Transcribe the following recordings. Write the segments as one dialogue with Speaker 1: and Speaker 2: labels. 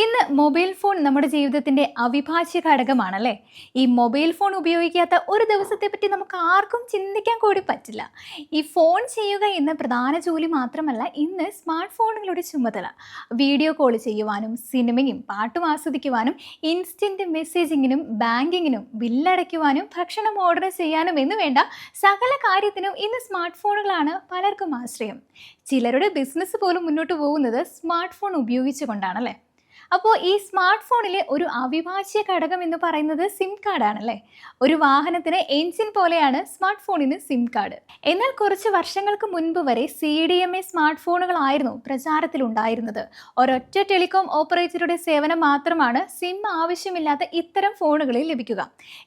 Speaker 1: ഇന്ന് mobile phone നമ്മുടെ ജീവിതത്തിന്റെ അവിഭാജ്യ ഘടകമാണല്ലേ? ഈ മൊബൈൽ ഫോൺ ഉപയോഗിക്കാത്ത ഒരു ദിവസത്തെ പറ്റി നമുക്ക് ആർക്കും ചിന്തിക്കാൻ കൂടി പറ്റില്ല. ഈ ഫോൺ ചെയ്യുക എന്ന പ്രധാന ജോലി മാത്രമല്ല ഇന്ന് സ്മാർട്ട് ഫോണുകളുടെ ചുമതല. വീഡിയോ കോൾ ചെയ്യുവാനും സിനിമയും പാട്ടും ആസ്വദിക്കുവാനും ഇൻസ്റ്റന്റ് മെസ്സേജിങ്ങിനും ബാങ്കിങ്ങിനും ബില്ലടയ്ക്കുവാനും ഭക്ഷണം ഓർഡർ ചെയ്യാനും എന്ന് വേണ്ട സകല കാര്യത്തിനും ഇന്ന് സ്മാർട്ട് ഫോണുകളാണ് പലർക്കും ആശ്രയം. ചിലരുടെ ബിസിനസ് പോലും മുന്നോട്ട് പോകുന്നത് സ്മാർട്ട് ഫോൺ ഉപയോഗിച്ചുകൊണ്ടാണല്ലേ? അപ്പോൾ ഈ സ്മാർട്ട് ഫോണിലെ ഒരു അവിഭാജ്യ ഘടകം എന്ന് പറയുന്നത് സിം കാർഡാണല്ലേ ഒരു വാഹനത്തിന് എഞ്ചിൻ പോലെയാണ് സ്മാർട്ട് ഫോണിന് സിം കാർഡ് എന്നാൽ കുറച്ച് വർഷങ്ങൾക്ക് മുൻപ് വരെ C D M A smart ഫോണുകളായിരുന്നു പ്രചാരത്തിലുണ്ടായിരുന്നത് ഒരൊറ്റ ടെലികോം ഓപ്പറേറ്ററുടെ സേവനം മാത്രമാണ് സിം ആവശ്യമില്ലാത്ത ഇത്തരം ഫോണുകളിൽ ലഭിക്കുക.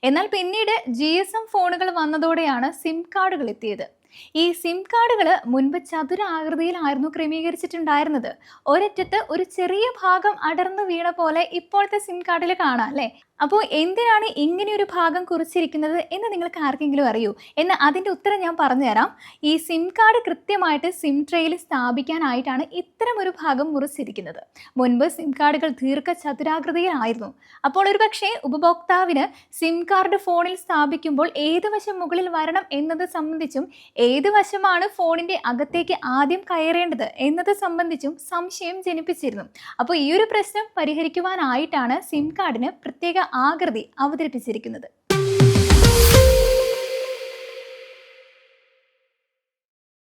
Speaker 1: എന്നാൽ പിന്നീട് ജി ഫോണുകൾ വന്നതോടെയാണ് സിം കാർഡുകൾ എത്തിയത്. ഈ സിം കാർഡുകൾ മുൻപ് ചതുരാകൃതിയിലായിരുന്നു ക്രമീകരിച്ചിട്ടുണ്ടായിരുന്നത്. ഒരറ്റത്ത് ഒരു ചെറിയ ഭാഗം അടർന്നു വീണ പോലെ ഇപ്പോഴത്തെ സിം കാർഡിൽ കാണാം അല്ലേ? അപ്പോൾ എന്തിനാണ് ഇങ്ങനെ ഒരു ഭാഗം കുറിച്ചിരിക്കുന്നത് എന്ന് നിങ്ങൾക്ക് ആർക്കെങ്കിലും അറിയൂ. എന്ന് അതിന്റെ ഉത്തരം ഞാൻ പറഞ്ഞു തരാം ഈ സിം കാർഡ് കൃത്യമായിട്ട് സിം ട്രേയിൽ സ്ഥാപിക്കാനായിട്ടാണ് ഇത്തരം ഒരു ഭാഗം മുറിച്ചിരിക്കുന്നത്. മുൻപ് സിം കാർഡുകൾ ദീർഘ ചതുരാകൃതിയിലായിരുന്നു അപ്പോൾ ഒരു പക്ഷേ ഉപഭോക്താവിന് സിം കാർഡ് ഫോണിൽ സ്ഥാപിക്കുമ്പോൾ ഏത് വശം മുകളിൽ വരണം എന്നത് സംബന്ധിച്ചും ഏത് വശമാണ് ഫോണിന്റെ അകത്തേക്ക് ആദ്യം കയറേണ്ടത് എന്നത് സംബന്ധിച്ചും സംശയം ജനിപ്പിച്ചിരുന്നു. അപ്പോൾ ഈ ഒരു പ്രശ്നം പരിഹരിക്കുവാനായിട്ടാണ് സിം കാർഡിന് പ്രത്യേക ആകൃതി അവതരിപ്പിച്ചിരിക്കുന്നത്.